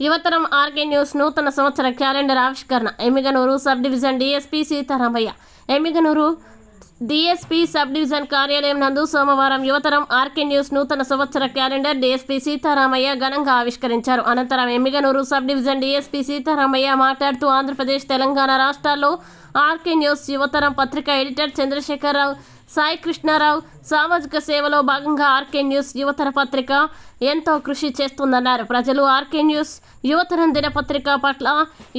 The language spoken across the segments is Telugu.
యువతరం ఆర్కే న్యూస్ నూతన సంవత్సర క్యాలెండర్ ఆవిష్కరణ. Emmiganur sub division DSP Seetharamaiah. Emmiganur DSP sub division కార్యాలయం నందు సోమవారం యువతరం ఆర్కే న్యూస్ నూతన సంవత్సర క్యాలెండర్ డిఎస్పీ సీతారామయ్య ఘనంగా ఆవిష్కరించారు. అనంతరం Emmiganur sub division DSP Seetharamaiah మాట్లాడుతూ ఆంధ్రప్రదేశ్ తెలంగాణ రాష్ట్రాల్లో ఆర్కే న్యూస్ యువతరం పత్రిక ఎడిటర్ చంద్రశేఖరరావు సాయి కృష్ణారావు సామాజిక సేవలో భాగంగా ఆర్కే న్యూస్ యువతర పత్రిక ఎంతో కృషి చేస్తుందన్నారు. ప్రజలు ఆర్కే న్యూస్ యువతరం దినపత్రిక పట్ల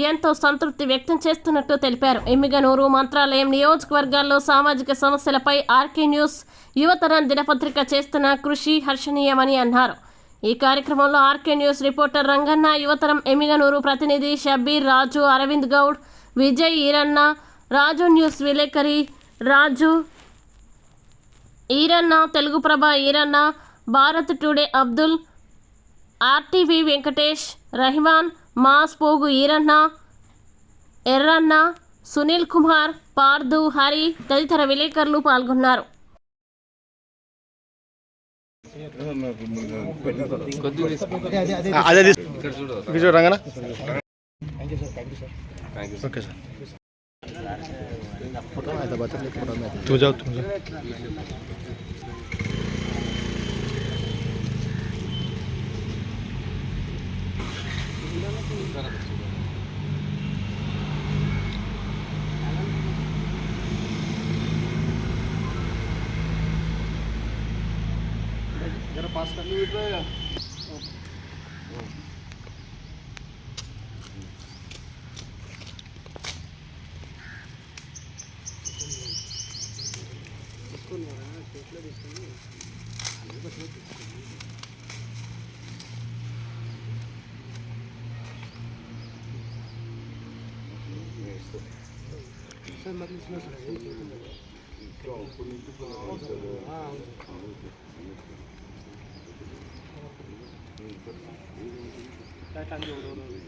ఎంతో సంతృప్తి వ్యక్తం చేస్తున్నట్టు తెలిపారు. ఎమ్మిగనూరు మంత్రాలయం నియోజకవర్గాల్లో సామాజిక సమస్యలపై ఆర్కే న్యూస్ యువతరం దినపత్రిక చేస్తున్న కృషి హర్షణీయమని అన్నారు. ఈ కార్యక్రమంలో RK news reporter Ranganna Yuvataram Emmiganur ప్రతినిధి షబ్బీర్ రాజు అరవింద్ గౌడ్ విజయ్ ఈరన్న రాజు న్యూస్ విలేకరి రాజు ఈరన్న తెలుగు ప్రభ ఈరన్న భారత్ టుడే అబ్దుల్ ఆర్టీవీ వెంకటేష్ రహిమాన్ మాస్ పోగు ఈరన్న ఎర్రన్న సునీల్ కుమార్ పార్దు హరి తదితర విలేకరులు పాల్గొన్నారు. అదే ఓకే సార్ फ़ोटो में आया था बता फ़ोटो में तू जाओ तुम जाओ। जरा पास कर लीजिए 쌀 단지 오도는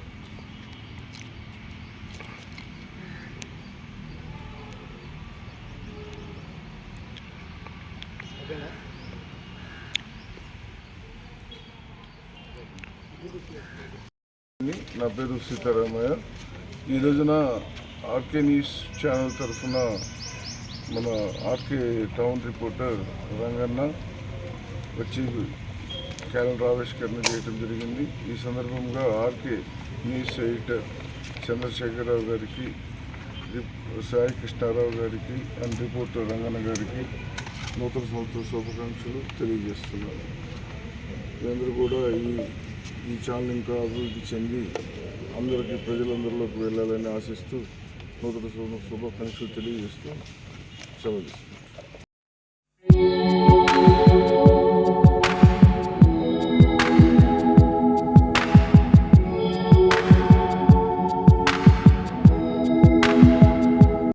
నా పేరు సీతారామయ్య. ఈ రోజున ఆర్కే న్యూస్ ఛానల్ తరఫున మన ఆర్కే టౌన్ రిపోర్టర్ రంగన్న వచ్చి క్యాలెండర్ ఆవిష్కరణ చేయడం జరిగింది. ఈ సందర్భంగా ఆర్కే న్యూస్ ఎడిటర్ చంద్రశేఖరరావు గారికి సాయి కృష్ణారావు గారికి అండ్ రిపోర్టర్ రంగన్న గారికి నూతన సంవత్సర శుభాకాంక్షలు తెలియజేస్తున్నాను. మీరందరూ కూడా ఈ ఈ ఛానల్ ఇంకా అభివృద్ధి చెంది అందరికీ ప్రజలందరిలోకి వెళ్ళాలని ఆశిస్తూ నూతన శుభ శుభాకాంక్షలు తెలియజేస్తూ సెలవు